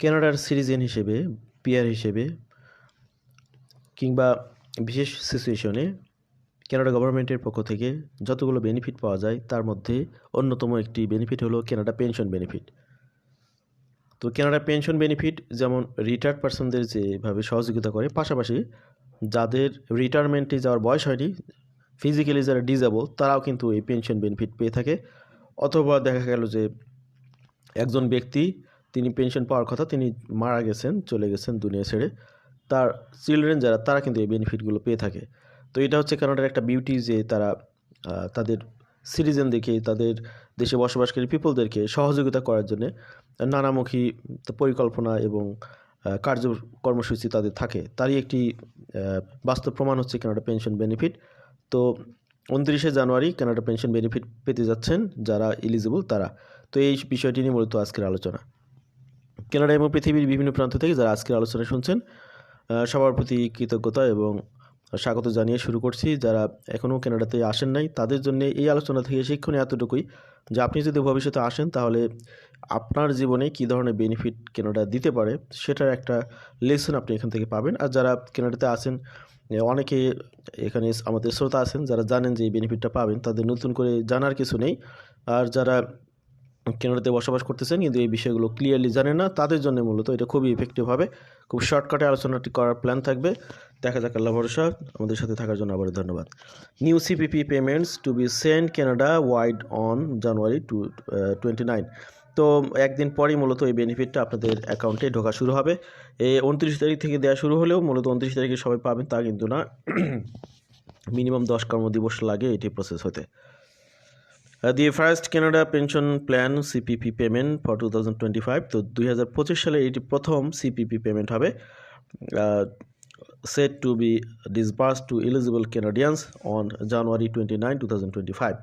কানাডার সিটিজেন হিসেবে পিয়ার হিসেবে, কিংবা বিশেষ সিচুয়েশনে কানাডা গভর্নমেন্টের পক্ষ থেকে যতগুলো বেনিফিট পাওয়া যায়, তার মধ্যে অন্যতম একটি বেনিফিট হলো কানাডা পেনশন বেনিফিট তো কানাডা পেনশন বেনিফিট যেমন রিটায়ার্ড পার্সনদের যেভাবে সহযোগিতা করে, পাশাপাশি যাদের রিটায়ারমেন্টে যাওয়ার বয়স হয়নি ফিজিক্যালি যারা ডিজেবল তারাও কিন্তু এই পেনশন বেনিফিট পেয়ে থাকে। অথবা দেখা গেল যে একজন ব্যক্তি তিনি পেনশন পাওয়ার কথা তিনি মারা গেছেন, চলে গেছেন দুনিয়া ছেড়ে। তার চিলড্রেন যারা, তারা কিন্তু এই বেনিফিটগুলো পেয়ে থাকে। তো এটা হচ্ছে কানাডার একটা বিউটি যে তারা তাদের সিটিজেনদেরকে তাদের দেশে বসবাসকারী পিপলদেরকে সহযোগিতা করার জন্যে নানামুখী পরিকল্পনা এবং কার্য কর্মসূচি তাদের থাকে। তারই একটি বাস্তব প্রমাণ হচ্ছে কানাডা পেনশন বেনিফিট তো উনত্রিশে জানুয়ারি কানাডা পেনশন বেনিফিট পেতে যাচ্ছেন যারা এলিজিবল তারা। তো এই বিষয়টি নিয়ে মূলত আজকের আলোচনা। কানাডা এবং পৃথিবীর বিভিন্ন প্রান্ত থেকে যারা আজকের আলোচনা শুনছেন সবার প্রতি কৃতজ্ঞতা এবং স্বাগত জানিয়ে শুরু করছি। যারা এখনও কানাডাতে আসেন নাই তাদের জন্য এই আলোচনা থেকে শিক্ষণীয় এতটুকুই যে আপনি যদি ভবিষ্যতে আসেন তাহলে আপনার জীবনে কী ধরনের বেনিফিট কেনাডা দিতে পারে সেটার একটা লেসন আপনি এখান থেকে পাবেন। আর যারা কেনাডাতে আছেন এ, অনেকে এখানে আমাদের শ্রোতা আছেন যারা জানেন যে এই বেনিফিটটা পাবেন তাদের নতুন করে জানার কিছু নেই। আর যারা কানাডাতে বসবাস করতেছেন, কিন্তু এই বিষয়গুলো ক্লিয়ারলি জানে না। তাদের জন্য মূলত এটা খুবই ইফেক্টিভ হবে। খুব শর্টকাটে আলোচনাটি করার প্ল্যান থাকবে। দেখা যাক, আল্লাহ ভরসা আমাদের সাথে থাকার জন্য আবার ধন্যবাদ। New CPP payments to be send Canada wide on January two twenty nine তো একদিন পরেই মূলত এই বেনিফিটটা আপনাদের অ্যাকাউন্টে ঢোকা শুরু হবে। এই উনত্রিশ তারিখ থেকে দেওয়া শুরু হলেও মূলত উনত্রিশ তারিখে সবাই পাবেন, তা কিন্তু না। মিনিমাম দশ কর্মদিবস লাগে এটি প্রসেস হতে। The first Canada pension plan CPP payment for two thousand twenty five তো দুই হাজার পঁচিশ সালে এটি প্রথম সিপিপি পেমেন্ট হবে set to be disburse to eligible Canadians on January twenty nine two thousand twenty five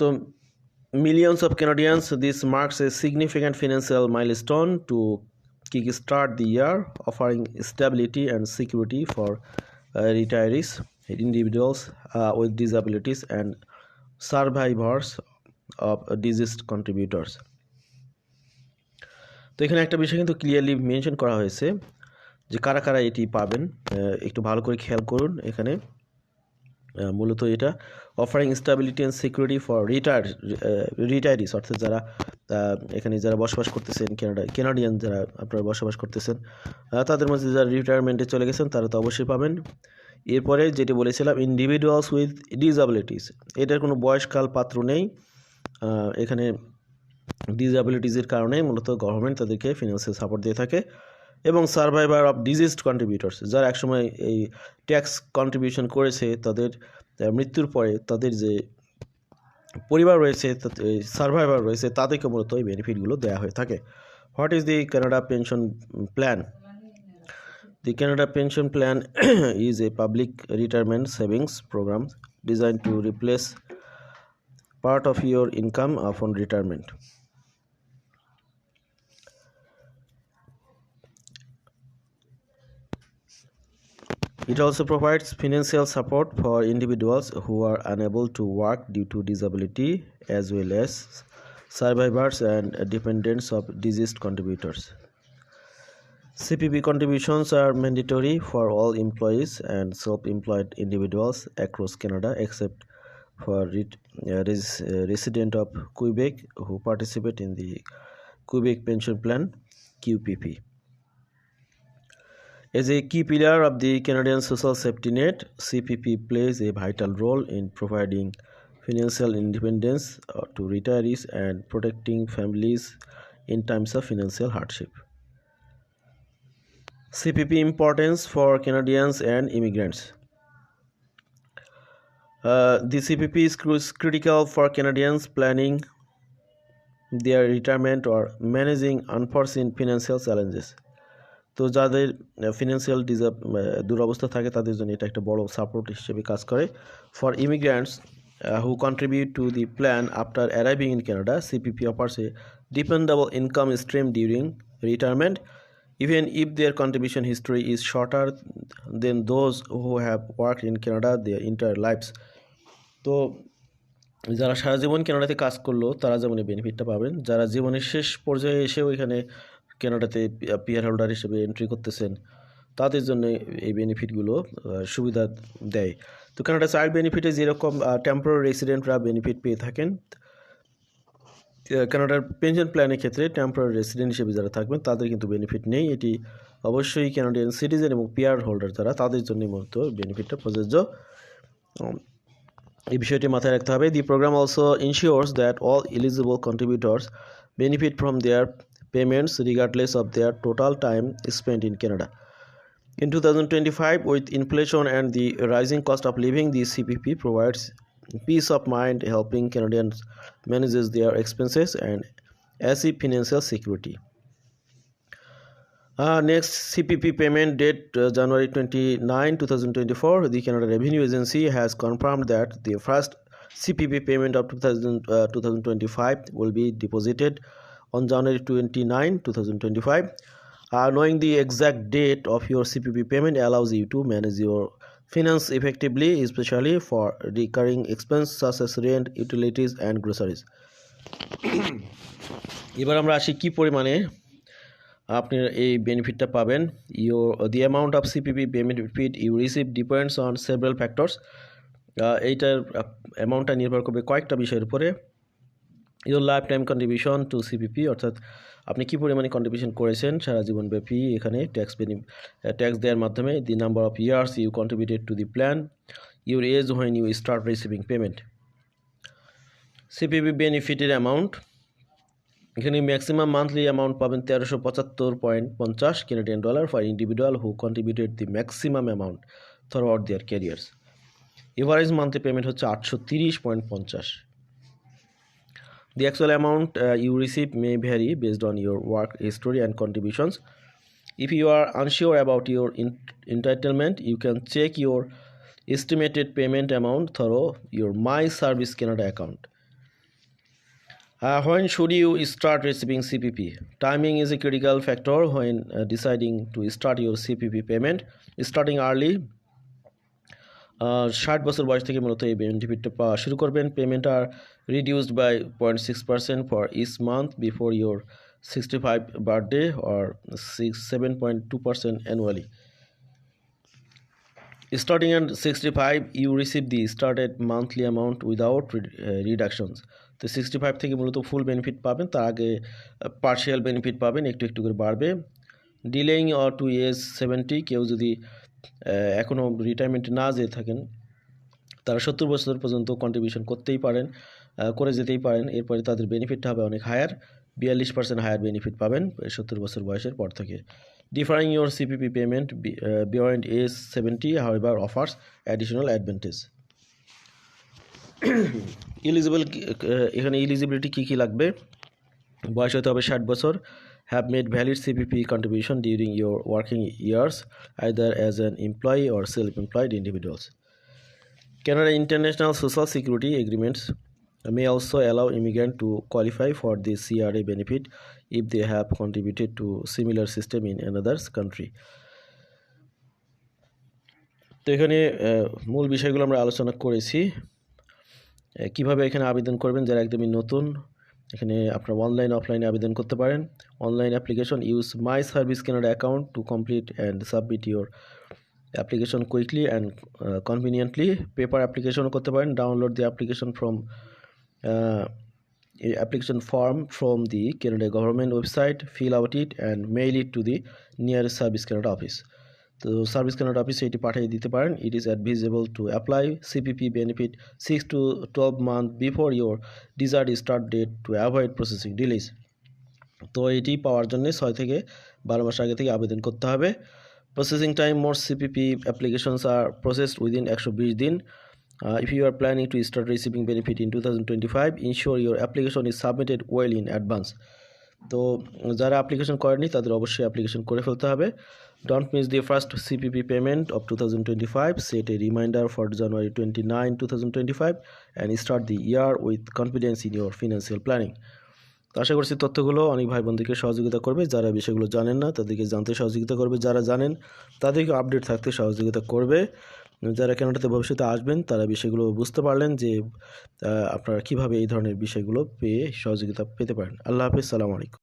তো millions of Canadians this marks a significant financial milestone to kick start the year offering stability and security for retirees individuals uh, with disabilities, and survivors of disease contributors. তো এখানে একটা বিষয় কিন্তু clearly mention করা হয়েছে যে কারা কারা এটি পাবেন একটু ভালো করে খেয়াল করুন এখানে মূলত এটা offering stability and security for retire retirees অর্থাৎ যারা এখানে যারা বসবাস করতেছেন কানাডা কেনাডিয়ান যারা আপনারা বসবাস করতেছেন তাদের মধ্যে যারা রিটায়ারমেন্টে চলে গেছেন তারা তো অবশ্যই পাবেন এরপরে যেটি বলেছিলাম ইন্ডিভিজুয়ালস উইথ ডিসএবিলিটিস এটার কোনো বয়সকাল পাত্র নেই। এখানে ডিসএবিলিটিসের কারণে মূলত গভর্নমেন্ট তাদেরকে ফিনান্সিয়াল সাপোর্ট দিয়ে থাকে এবং সার্ভাইভার অফ ডিজিজড কন্ট্রিবিউটার্স যারা একসময় এই ট্যাক্স কন্ট্রিবিউশন করেছে, তাদের মৃত্যুর পরে তাদের যে পরিবার রয়েছে সার্ভাইভার রয়েছে, তাদেরকে মূলত এই বেনিফিটগুলো দেওয়া হয়ে থাকে। What is the Canada pension plan The Canada Pension Plan is a public retirement savings program designed to replace part of your income upon retirement. It also provides financial support for individuals who are unable to work due to disability as well as survivors and dependents of deceased contributors. CPP contributions are mandatory for all employees and self-employed individuals across Canada except for uh, res- uh, resident of Quebec who participate in the Quebec Pension Plan QPP. As a key pillar of the Canadian social safety net, CPP plays a vital role in providing financial independence uh, to retirees and protecting families in times of financial hardship. CPP importance for Canadians and immigrants the CPP is critical for Canadians planning their retirement or managing unforeseen in financial challenges তো যাদের financial deserve দুরবস্থা থাকে, তাদের জন্য এটা একটা বড় support হিসেবে কাজ করে। For immigrants who contribute to the plan after arriving in Canada CPP offers a dependable income stream during retirement even if their contribution history is shorter than those who have worked in Canada their entire lives. তো যারা সারা জীবন কেনাডাতে কাজ করল, তারা যেমন এই বেনিফিটটা পাবেন যারা জীবনের শেষ পর্যায়ে এসেও এখানে কেনাডাতে পিয়ার হোল্ডার হিসেবে এন্ট্রি করতেছেন, তাদের জন্য এই বেনিফিটগুলো সুবিধা দেয় তো কানাডা চাইল্ড বেনিফিটে যেরকম টেম্পোরারি রেসিডেন্টরা বেনিফিট পেয়ে থাকেন কানাডার পেনশন প্ল্যানের ক্ষেত্রে টেম্পোরারি রেসিডেন্ট হিসেবে যারা থাকবেন তাদের কিন্তু বেনিফিট নেই। এটি অবশ্যই ক্যানাডিয়ান সিটিজেন এবং পিয়ার হোল্ডার যারা তাদের জন্যই মূলত বেনিফিটটা প্রযোজ্য। এই বিষয়টি মাথায় রাখতে হবে। The program also ensures that all eligible contributors benefit from their payments regardless of their total time spend in Canada In 2025, with inflation and the rising cost of living, the CPP provides peace of mind, helping Canadians manage their expenses and achieve financial security. Uh, next CPP payment date uh, January 29, 2024. The Canada Revenue Agency has confirmed that the first CPP payment of 2000, uh, 2025 will be deposited on January 29, 2025. Uh, knowing the exact date of your CPP payment allows you to manage your finance effectively, especially for recurring expenses such as rent, utilities, and groceries. এবার আমরা আসি কি পরিমাণে আপনি এই বেনিফিটটা পাবেন। Your the amount of CPP benefit you receive depends on several factors এইটার অ্যামাউন্টটা নির্ভর করবে কয়েকটা বিষয়ের উপরে। Your lifetime contribution to CPP অর্থাৎ আপনি কী পরিমাণে কন্ট্রিবিউশন করেছেন সারা জীবনব্যাপী এখানে ট্যাক্স বেনি ট্যাক্স দেওয়ার মাধ্যমে? The number of years you contributed to the plan your age when you start receiving payment CPP বেনিফিটের amount এখানে ম্যাক্সিমাম মান্থলি অ্যামাউন্ট পাবেন তেরোশো পঁচাত্তর পয়েন্ট পঞ্চাশ Canadian dollar for individual who contributed the maximum amount throughout their careers average monthly payment হচ্ছে আটশো তিরিশ point পঞ্চাশ The actual amount uh, you receive may vary based on your work history and contributions. If you are unsure about your entitlement, you can check your estimated payment amount through your My Service Canada account. Uh, when should you start receiving CPP? Timing is a critical factor when uh, deciding to start your CPP payment. Starting early ষাট বছর বয়স থেকে মূলত এই বেনিফিটটা পাওয়া শুরু করবেন payment are month before your sixty five birthday or six seven point two percent annually starting and sixty five you receive the started monthly amount without reductions তো সিক্সটি ফাইভ থেকে মূলত ফুল বেনিফিট পাবেন, তার আগে পার্শিয়াল বেনিফিট পাবেন, একটু একটু করে বাড়বে। Delaying or to age seventy কেউ যদি এখনও রিটায়ারমেন্টে না যেয়ে থাকেন, তারা সত্তর বছর পর্যন্ত কন্ট্রিবিউশন করতেই পারেন। করে যেতেই পারেন। এরপরে তাদের বেনিফিটটা হবে অনেক হায়ার বিয়াল্লিশ পার্সেন্ট হায়ার বেনিফিট পাবেন সত্তর বছর বয়সের পর থেকে। Deferring your CPP payment beyond age seventy however offers additional advantage eligible এখানে ইলিজিবিলিটি কী কী লাগবে? বয়স হতে হবে ষাট বছর। Have made valid CPP contribution during your working years either as an employee or self employed individuals Canada international social security Agreements may also allow immigrants to qualify for the CRA benefit if they have contributed to similar system in another country. তো এখানে মূল বিষয়গুলো আমরা আলোচনা করেছি। কীভাবে এখানে আবেদন করবেন? যারা একদমই নতুন, এখানে আপনার অনলাইন অফলাইনে আবেদন করতে পারেন। Online application use my service Canada account to complete and submit your application quickly and conveniently paper অ্যাপ্লিকেশনও করতে পারেন। Download the application from application form from the Canada government website, fill out it and mail it to the nearest Service Canada office. তো service Canada অফিসে এটি পাঠিয়ে দিতে পারেন। It is advisable to apply CPP benefit six to twelve month before your desired start date to avoid processing delays তো এটি পাওয়ার জন্য ছয় থেকে বারো মাস আগে থেকে আবেদন করতে হবে। Processing time more CPP applications are processed within একশো বিশ দিন। Uh, if you are planning to start receiving benefit in 2025 ensure your application is submitted well in advance. তো যারা অ্যাপ্লিকেশন করেনি তাদের অবশ্যই অ্যাপ্লিকেশন করে ফেলতে হবে। Don't miss the first CPP payment of two thousand twenty five set a reminder for January twenty nine two thousand twenty five and start the year with confidence in your financial planning তো আশা করছি তথ্যগুলো অনেক ভাই বোনদেরকে সহযোগিতা করবে। যারা বিষয়গুলো জানেন না তাদেরকে জানতে সহযোগিতা করবে। যারা জানেন তাদেরকে আপডেট থাকতে সহযোগিতা করবে। যারা কেনাটাতে ভবিষ্যতে আসবেন, তারা বিষয়গুলো বুঝতে পারলেন যে আপনারা কীভাবে এই ধরনের বিষয়গুলো পেয়ে সহযোগিতা পেতে পারেন। আল্লাহ হাফিজ, সালামু আলাইকুম।